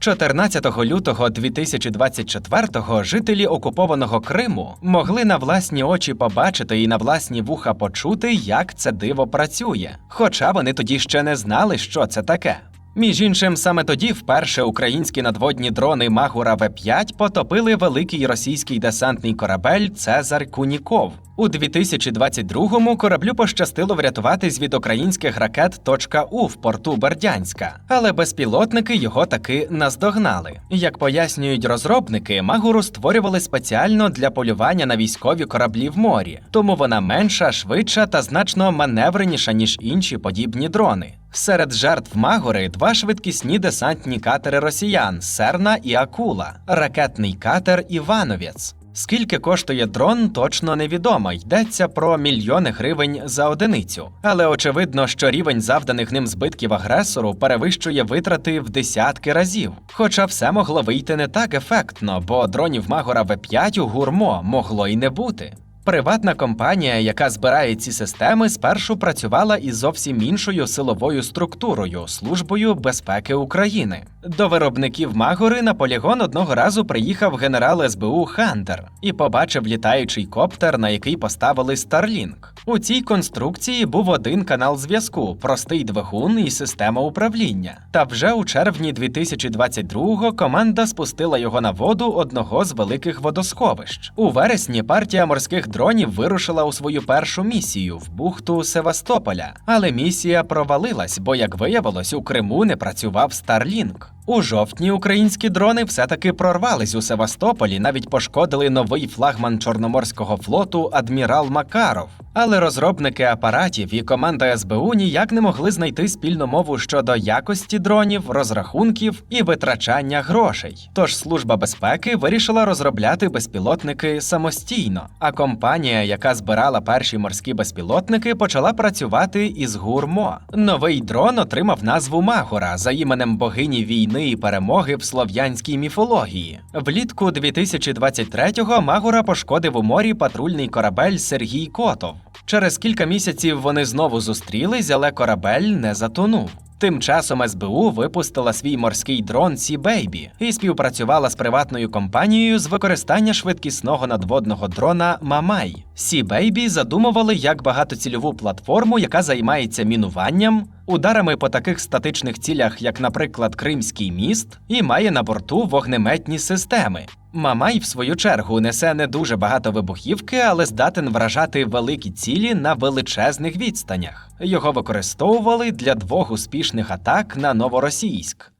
14 лютого 2024-го жителі окупованого Криму могли на власні очі побачити і на власні вуха почути, як це диво працює. Хоча вони тоді ще не знали, що це таке. Між іншим, саме тоді вперше українські надводні дрони Магура В5 потопили великий російський десантний корабель Цезар Куніков. У 2022-му кораблю пощастило врятуватись від українських ракет «Точка-У» в порту Бердянська, але безпілотники його таки наздогнали. Як пояснюють розробники, Магуру створювали спеціально для полювання на військові кораблі в морі, тому вона менша, швидша та значно маневреніша ніж інші подібні дрони. Серед жертв Магори два швидкісні десантні катери росіян Серна і Акула, ракетний катер Івановець. Скільки коштує дрон, точно невідомо. Йдеться про мільйони гривень за одиницю. Але очевидно, що рівень завданих ним збитків агресору перевищує витрати в десятки разів. Хоча все могло вийти не так ефектно, бо дронів Магора В5 у гурмо могло й не бути. Приватна компанія, яка збирає ці системи, спершу працювала із зовсім іншою силовою структурою службою безпеки України. До виробників Магори на полігон одного разу приїхав генерал СБУ Хантер і побачив літаючий коптер, на який поставили Starlink. У цій конструкції був один канал зв'язку, простий двигун і система управління. Та вже у червні 2022-го команда спустила його на воду одного з великих водосховищ. У вересні партія морських дронів вирушила у свою першу місію в бухту Севастополя. Але місія провалилась, бо, як виявилось, у Криму не працював Starlink. У жовтні українські дрони все-таки прорвались у Севастополі, навіть пошкодили новий флагман Чорноморського флоту адмірал Макаров. Але розробники апаратів і команда СБУ ніяк не могли знайти спільну мову щодо якості дронів, розрахунків і витрачання грошей. Тож служба безпеки вирішила розробляти безпілотники самостійно. А компанія, яка збирала перші морські безпілотники, почала працювати із гурмо. Новий дрон отримав назву Магора за іменем богині війни і перемоги в слов'янській міфології. Влітку 2023-го Магора пошкодив у морі патрульний корабель Сергій Котов. Через кілька місяців вони знову зустрілись, але корабель не затонув. Тим часом СБУ випустила свій морський дрон Сі Бейбі і співпрацювала з приватною компанією з використання швидкісного надводного дрона Мамай. Сі Бейбі задумували як багатоцільову платформу, яка займається мінуванням, ударами по таких статичних цілях, як, наприклад, Кримський міст, і має на борту вогнеметні системи. Мамай, в свою чергу, несе не дуже багато вибухівки, але здатен вражати великі цілі на величезних відстанях. Його використовували для двох успішних атак на Новоросійськ.